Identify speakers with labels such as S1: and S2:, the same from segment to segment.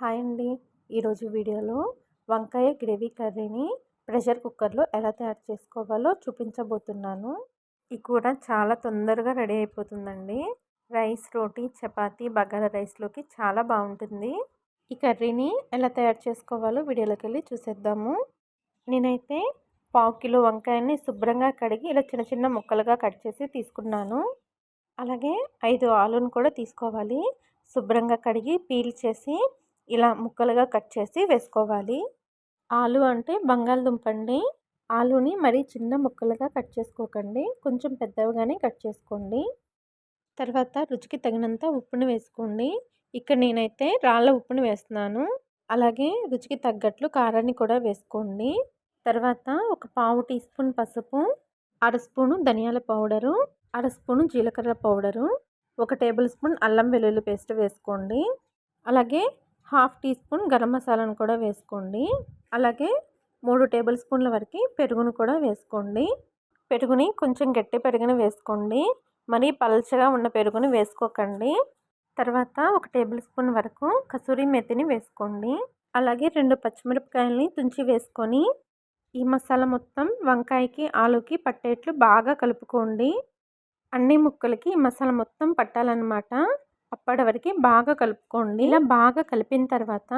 S1: Hi అండి. ఈరోజు వీడియోలో వంకాయ గ్రేవీ కర్రీని ప్రెషర్ కుక్కర్లో ఎలా తయారు చేసుకోవాలో చూపించబోతున్నాను. ఈ కూర చాలా తొందరగా రెడీ అయిపోతుందండి. రైస్ రోటీ చపాతి బగారా రైస్లోకి చాలా బాగుంటుంది. ఈ కర్రీని ఎలా తయారు చేసుకోవాలో వీడియోలోకి వెళ్ళి చూసేద్దాము. నేనైతే పావు కిలో వంకాయని శుభ్రంగా కడిగి ఇలా చిన్న చిన్న ముక్కలుగా కట్ చేసి తీసుకున్నాను. అలాగే ఐదు ఆలును కూడా తీసుకోవాలి. శుభ్రంగా కడిగి పీల్ చేసి ఇలా ముక్కలుగా కట్ చేసి వేసుకోవాలి. ఆలు అంటే బంగాళదుంప అండి ఆలుని మరీ చిన్న ముక్కలుగా కట్ చేసుకోకండి. కొంచెం పెద్దవిగానే కట్ చేసుకోండి. తర్వాత రుచికి తగినంత ఉప్పుని వేసుకోండి. ఇక్కడ నేనైతే రాళ్ళ ఉప్పుని వేస్తున్నాను. అలాగే రుచికి తగ్గట్లు కారాన్ని కూడా వేసుకోండి. తర్వాత ఒక పావు టీ స్పూన్ పసుపు అర స్పూను ధనియాల పౌడరు అర స్పూను జీలకర్ర పౌడరు ఒక టేబుల్ స్పూన్ అల్లం వెల్లుల్లి పేస్ట్ వేసుకోండి. అలాగే హాఫ్ టీ స్పూన్ గరం మసాలాను కూడా వేసుకోండి. అలాగే మూడు టేబుల్ స్పూన్ల వరకు పెరుగును కూడా వేసుకోండి. పెరుగుని కొంచెం గట్టి పెరుగుని వేసుకోండి. మరీ పల్చగా ఉన్న పెరుగుని వేసుకోకండి. తర్వాత ఒక టేబుల్ స్పూన్ వరకు కసూరి మెత్తిని వేసుకోండి. అలాగే రెండు పచ్చిమిరపకాయలని తుంచి వేసుకొని ఈ మసాలా మొత్తం వంకాయకి ఆలుకి పట్టేట్లు బాగా కలుపుకోండి. అన్ని ముక్కలకి ఈ మసాలా మొత్తం పట్టాలన్నమాట. అప్పటి వరకు బాగా కలుపుకోండి. ఇలా బాగా కలిపిన తర్వాత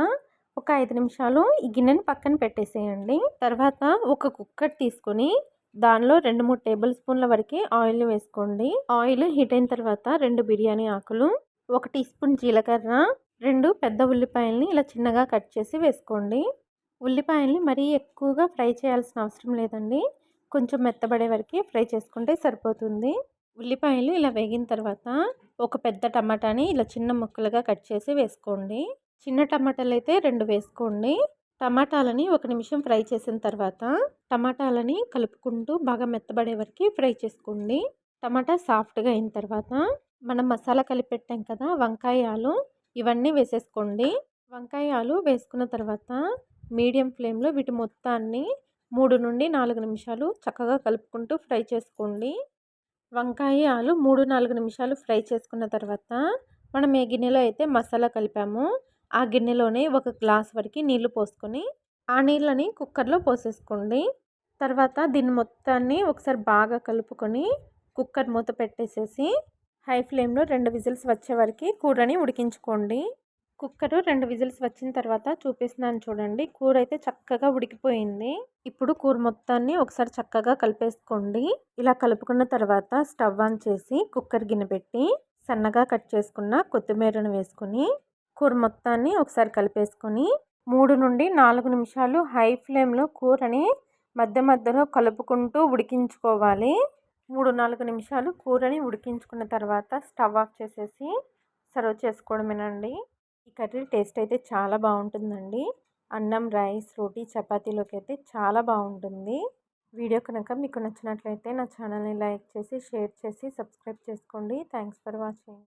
S1: ఒక ఐదు నిమిషాలు ఈ గిన్నెని పక్కన పెట్టేసేయండి. తర్వాత ఒక కుక్కర్ తీసుకొని దానిలో రెండు మూడు టేబుల్ స్పూన్ల వరకు ఆయిల్ వేసుకోండి. ఆయిల్ హీట్ అయిన తర్వాత రెండు బిర్యానీ ఆకులు ఒక టీ స్పూన్ జీలకర్ర రెండు పెద్ద ఉల్లిపాయల్ని ఇలా చిన్నగా కట్ చేసి వేసుకోండి. ఉల్లిపాయల్ని మరీ ఎక్కువగా ఫ్రై చేయాల్సిన అవసరం లేదండి. కొంచెం మెత్తబడే వరకు ఫ్రై చేసుకుంటే సరిపోతుంది. ఉల్లిపాయలు ఇలా వేగిన తర్వాత ఒక పెద్ద టమాటాని ఇలా చిన్న ముక్కలుగా కట్ చేసి వేసుకోండి. చిన్న టమాటాలు అయితే రెండు వేసుకోండి. టమాటాలని ఒక నిమిషం ఫ్రై చేసిన తర్వాత టమాటాలని కలుపుకుంటూ బాగా మెత్తబడే వరకు ఫ్రై చేసుకోండి. టమాటా సాఫ్ట్గా అయిన తర్వాత మనం మసాలా కలిపెట్టాం కదా వంకాయ ఆలు ఇవన్నీ వేసేసుకోండి. వంకాయ ఆలు వేసుకున్న తర్వాత మీడియం ఫ్లేమ్లో వీటి మొత్తాన్ని మూడు నుండి నాలుగు నిమిషాలు చక్కగా కలుపుకుంటూ ఫ్రై చేసుకోండి. వంకాయ ఆలు మూడు నాలుగు నిమిషాలు ఫ్రై చేసుకున్న తర్వాత మనం ఏ గిన్నెలో అయితే మసాలా కలిపామో ఆ గిన్నెలోనే ఒక గ్లాస్ వరకు నీళ్ళు పోసుకొని ఆ నీళ్ళని కుక్కర్లో పోసేసుకోండి. తర్వాత దీన్ని మొత్తాన్ని ఒకసారి బాగా కలుపుకొని కుక్కర్ మూత పెట్టేసేసి హై ఫ్లేమ్లో రెండు విజిల్స్ వచ్చే వరకు కూరని ఉడికించుకోండి. కుక్కరు రెండు విజిల్స్ వచ్చిన తర్వాత చూపిస్తున్నాను చూడండి. కూర అయితే చక్కగా ఉడికిపోయింది. ఇప్పుడు కూర మొత్తాన్ని ఒకసారి చక్కగా కలిపేసుకోండి. ఇలా కలుపుకున్న తర్వాత స్టవ్ ఆన్ చేసి కుక్కర్ గిన్నె పెట్టి సన్నగా కట్ చేసుకున్న కొత్తిమీరను వేసుకుని కూర మొత్తాన్ని ఒకసారి కలిపేసుకొని మూడు నుండి నాలుగు నిమిషాలు హై ఫ్లేమ్లో కూరని మధ్య మధ్యలో కలుపుకుంటూ ఉడికించుకోవాలి. మూడు నాలుగు నిమిషాలు కూరని ఉడికించుకున్న తర్వాత స్టవ్ ఆఫ్ చేసేసి సర్వ్ చేసుకోవడమేనండి. ఈ కర్రీ టేస్ట్ అయితే చాలా బాగుంటుందండి. అన్నం రైస్ రోటీ చపాతీలోకి అయితే చాలా బాగుంటుంది. వీడియో కనుక మీకు నచ్చినట్లయితే నా ఛానల్ని లైక్ చేసి షేర్ చేసి సబ్స్క్రైబ్ చేసుకోండి. Thanks for watching.